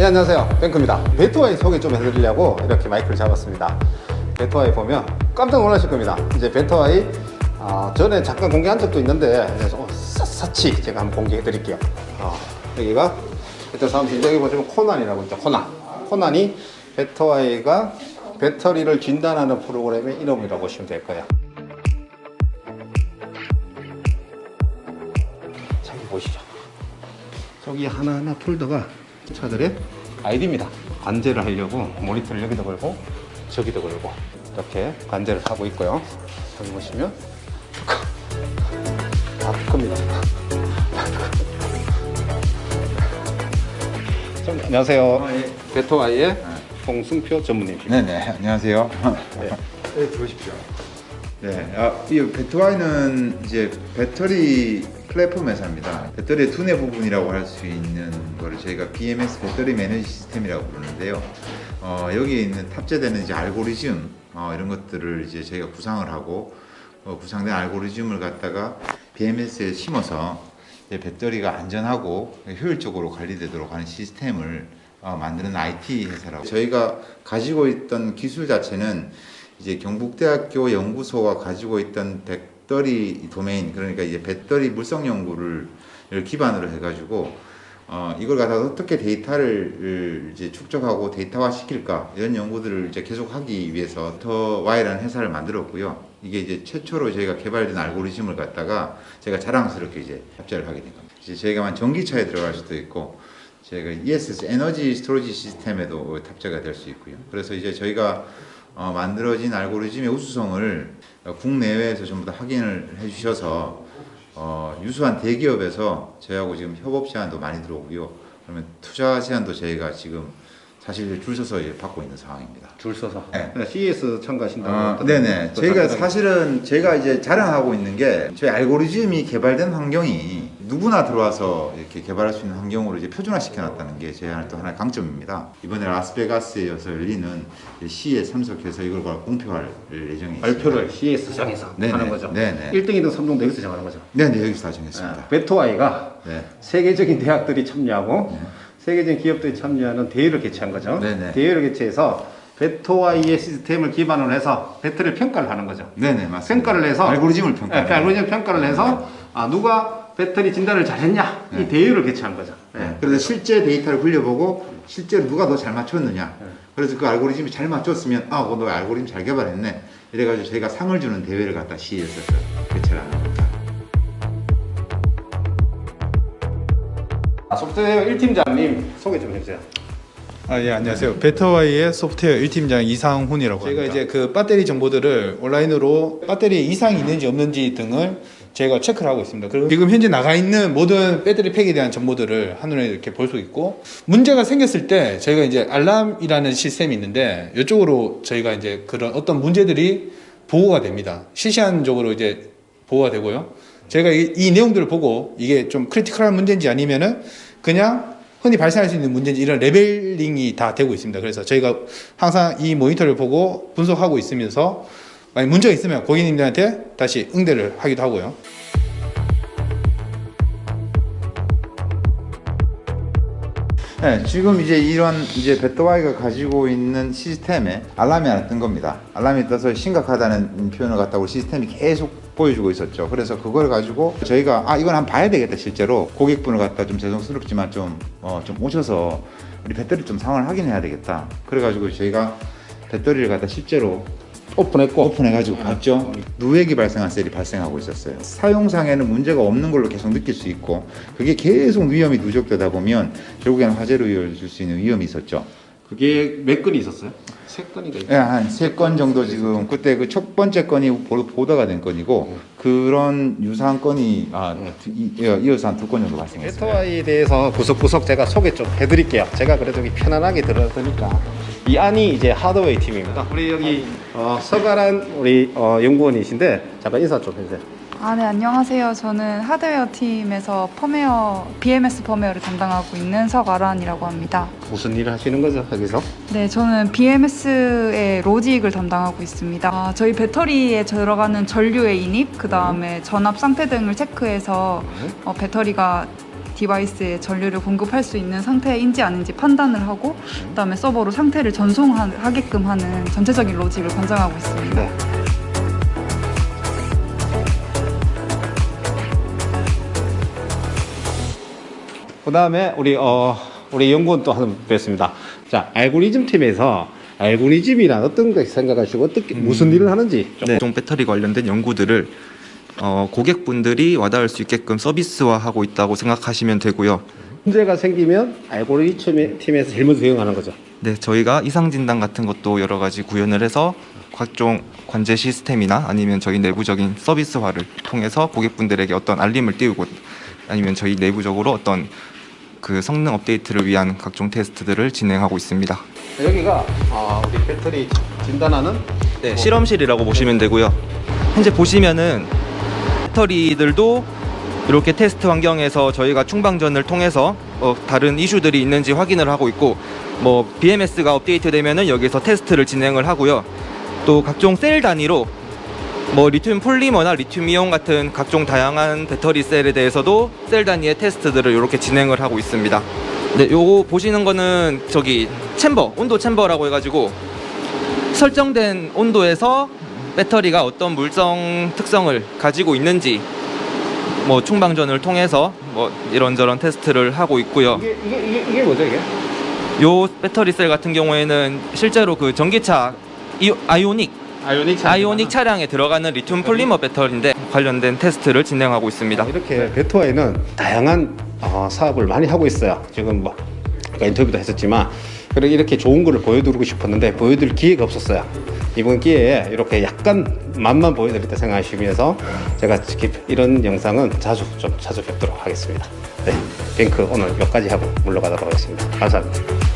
네, 안녕하세요. 뱅크입니다. 베토아이 소개 좀 해드리려고 이렇게 마이크를 잡았습니다. 베토아이 보면 깜짝 놀라실 겁니다. 이제 베토아이 아, 전에 잠깐 공개한 적도 있는데 그래서 어, 샅샅이 제가 한번 공개해 드릴게요. 어, 여기가 베토 사무실 여기 보시면 코난이라고 있죠. 코난. 코난이 베토아이가 배터리를 진단하는 프로그램의 이름이라고 보시면 될 거예요. 자, 여기 보시죠. 저기 하나하나 폴더가 차들의 아이디입니다. 관제를 하려고 모니터를 여기다 걸고 저기다 걸고 이렇게 관제를 하고 있고요. 여기 보시면 다 큽니다. 좀, 안녕하세요. 베토아이의 홍승표 전무님입니다. 네네 안녕하세요. 네. 네 들어오십시오. 네, 아, 이 배터와이는 이제 배터리 플랫폼 회사입니다. 배터리의 두뇌 부분이라고 할 수 있는 거를 저희가 BMS 배터리 매니지 시스템이라고 부르는데요. 어, 여기에 있는 탑재되는 이제 알고리즘 어, 이런 것들을 이제 저희가 구상을 하고 어, 구상된 알고리즘을 갖다가 BMS에 심어서 배터리가 안전하고 효율적으로 관리되도록 하는 시스템을 어, 만드는 IT 회사라고. 저희가 가지고 있던 기술 자체는 이제 경북대학교 연구소가 가지고 있던 배터리 도메인 그러니까 이제 배터리 물성 연구를 기반으로 해가지고 어, 이걸 갖다가 어떻게 데이터를 이제 축적하고 데이터화 시킬까 이런 연구들을 이제 계속 하기 위해서 더 Y라는 회사를 만들었고요. 이게 이제 최초로 저희가 개발된 알고리즘을 갖다가 제가 자랑스럽게 이제 합작을 하게 된 겁니다. 이제 저희가만 전기차에 들어갈 수도 있고 저희가 ESS 에너지 스토리지 시스템에도 탑재가 될 수 있고요. 그래서 이제 저희가 어, 만들어진 알고리즘의 우수성을 국내외에서 전부 다 확인을 해주셔서 어, 유수한 대기업에서 저희하고 지금 협업 제안도 많이 들어오고요. 그러면 투자 제안도 저희가 지금 사실 줄 서서 받고 있는 상황입니다. 줄 서서. 네. CES 참가하신다고. 어, 했던 네네. 그 저희가 사실은 제가 이제 자랑하고 있는 게 저희 알고리즘이 개발된 환경이 누구나 들어와서 이렇게 개발할 수 있는 환경으로 이제 표준화 시켜놨다는 게 제 또 하나의 강점입니다. 이번에 라스베가스에서 열리는 시에 참석해서 이걸 바로 공표할 예정이. 발표를 CES장에서 네네. 하는 거죠. 네네. 1등이든 3등도 여기서 정하는 거죠. 네네 여기서 다 정했습니다. 베토아이가 네. 세계적인 대학들이 참여하고 세계적인 기업들이 참여하는 대회를 개최한 거죠. 네네. 대회를 개최해서 베토아이의 시스템을 기반으로 해서 배터리를 평가를 하는 거죠. 네네 맞습니다. 평가를 해서 알고리즘을 평가. 네, 알고리즘 평가를 해서 아, 누가 배터리 진단을 잘했냐 이 대회를 개최한 거죠. 네. 네. 그래서 실제 데이터를 굴려보고 실제로 누가 더 잘 맞췄느냐. 네. 그래서 그 알고리즘이 잘 맞췄으면 아, 어, 너 알고리즘 잘 개발했네. 이래가지고 저희가 상을 주는 대회를 갖다 시에서 개최를 겁니다. 아, 소프트웨어 1팀장님 소개 좀 해주세요. 아, 예, 안녕하세요. 베터와이의 소프트웨어 1팀장 이상훈이라고 합니다. 제가 이제 그 배터리 정보들을 온라인으로 배터리에 이상이 있는지 없는지 등을 제가 체크를 하고 있습니다. 그리고 지금 현재 나가 있는 모든 배터리 팩에 대한 정보들을 한눈에 이렇게 볼 수 있고 문제가 생겼을 때 저희가 이제 알람이라는 시스템이 있는데 이쪽으로 저희가 이제 그런 어떤 문제들이 보고가 됩니다. 실시간적으로 이제 보고가 되고요. 제가 이, 이 내용들을 보고 이게 좀 크리티컬한 문제인지 아니면은 그냥 흔히 발생할 수 있는 문제인지 이런 레벨링이 다 되고 있습니다. 그래서 저희가 항상 이 모니터를 보고 분석하고 있으면서 만약 문제가 있으면 고객님들한테 다시 응대를 하기도 하고요. 네, 지금 이제 이런 이제 배터와이가 가지고 있는 시스템에 알람이 하나 뜬 겁니다. 알람이 떠서 심각하다는 표현을 우리 시스템이 계속 보여주고 있었죠. 그래서 그걸 가지고 저희가 아 이건 한번 봐야 되겠다 실제로 고객분을 갖다 좀 죄송스럽지만 좀 어, 좀 오셔서 우리 배터리 좀 상황을 확인해야 되겠다. 그래가지고 저희가 배터리를 갖다 실제로 오픈했고 오픈해가지고 봤죠. 누액이 발생한 셀이 발생하고 있었어요. 사용상에는 문제가 없는 걸로 계속 느낄 수 있고 그게 계속 위험이 누적되다 보면 결국에는 화재로 이어질 수 있는 위험이 있었죠. 그게 몇 건이 있었어요? 세 건인가? 예, 한세 건 정도 지금 그때 그 첫 번째 건이 보- 보도가 된 건이고 그런 유사한 건이 아, 이- 이어- 이어서 한 두 건 정도 발생했습니다. 베토아이에 대해서 구석구석 제가 소개 좀 해드릴게요. 제가 그래도 편안하게 들어드니까 이 안이 이제 하드웨어 팀입니다. 우리 여기 어, 서가란 우리 어, 연구원이신데 잠깐 인사 좀 해주세요. 아, 네, 안녕하세요. 저는 하드웨어 팀에서 펌웨어, BMS 펌웨어를 담당하고 있는 석아란이라고 합니다. 무슨 일을 하시는 거죠 여기서? 네, 저는 BMS의 로직을 담당하고 있습니다. 아, 저희 배터리에 들어가는 전류의 인입, 그 다음에 전압 상태 등을 체크해서 어, 배터리가 디바이스에 전류를 공급할 수 있는 상태인지 아닌지 판단을 하고 그다음에 서버로 상태를 전송하게끔 하는 전체적인 로직을 관장하고 있습니다. 네. 그 다음에 우리 어 우리 연구원 또한분 뵙습니다. 자 알고리즘 팀에서 알고리즘이란 어떤 걸 생각하시고 어떻게 무슨 일을 하는지 좀 네. 종 배터리 관련된 연구들을 어, 고객분들이 와닿을 수 있게끔 서비스화하고 있다고 생각하시면 되고요. 문제가 생기면 알고리즘 팀에서 제일 먼저 대응하는 거죠. 네, 저희가 이상 진단 같은 것도 여러 가지 구현을 해서 각종 관제 시스템이나 아니면 저희 내부적인 서비스화를 통해서 고객분들에게 어떤 알림을 띄우고 아니면 저희 내부적으로 어떤 그 성능 업데이트를 위한 각종 테스트들을 진행하고 있습니다. 여기가 아, 우리 배터리 진단하는 네, 실험실이라고 보시면 되고요. 현재 보시면은 배터리들도 이렇게 테스트 환경에서 저희가 충방전을 통해서 어, 다른 이슈들이 있는지 확인을 하고 있고 뭐 BMS가 업데이트되면은 여기서 테스트를 진행을 하고요. 또 각종 셀 단위로 뭐 리튬 폴리머나 리튬 이온 같은 각종 다양한 배터리 셀에 대해서도 셀 단위의 테스트들을 이렇게 진행을 하고 있습니다. 네, 요거 보시는 거는 저기 챔버, 온도 챔버라고 해가지고 설정된 온도에서 배터리가 어떤 물성 특성을 가지고 있는지 뭐 충방전을 통해서 뭐 이런저런 테스트를 하고 있고요. 이게 이게 이게, 이게 뭐죠 이게? 요 배터리 셀 같은 경우에는 실제로 그 전기차 이, 아이오닉 아이오닉 차 아이오닉 차량에 들어가는 리튬 폴리머 배터리인데 관련된 테스트를 진행하고 있습니다. 이렇게 베토아에는 다양한 어, 사업을 많이 하고 있어요. 지금 뭐 아까 인터뷰도 했었지만 그리고 이렇게 좋은 거를 보여드리고 싶었는데 보여드릴 기회가 없었어요. 이번 기회에 이렇게 약간 맛만 보여드릴 때 생각하시면서 제가 이렇게 이런 영상은 자주 좀 자주 뵙도록 하겠습니다. 네, 뱅크 오늘 여기까지 하고 물러가도록 하겠습니다. 감사합니다.